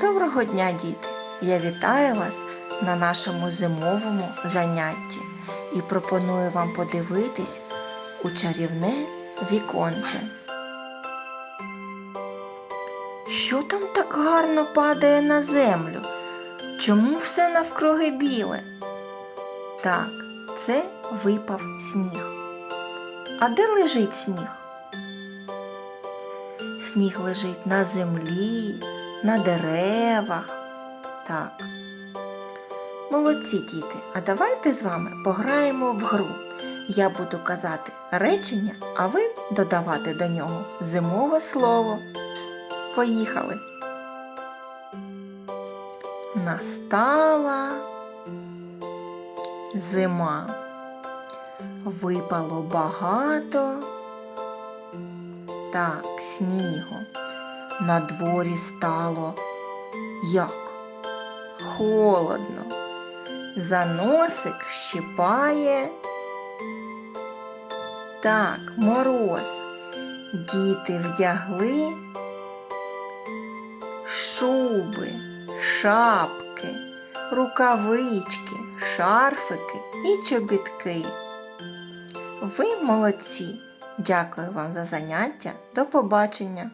Доброго дня, діти! Я вітаю вас на нашому зимовому занятті і пропоную вам подивитись у чарівне віконце. Що там так гарно падає на землю? Чому все навкруги біле? Так, це випав сніг. А де лежить сніг? Сніг лежить на землі, на деревах. Так. Молодці діти, а давайте з вами пограємо в гру. Я буду казати речення, а ви додавати до нього зимове слово. Поїхали. Настала зима. Випало багато так снігу. На дворі стало як? Холодно. За носик щипає. Так, мороз. Діти вдягли шуби, шапки, рукавички, шарфики і чобітки. Ви молодці! Дякую вам за заняття. До побачення!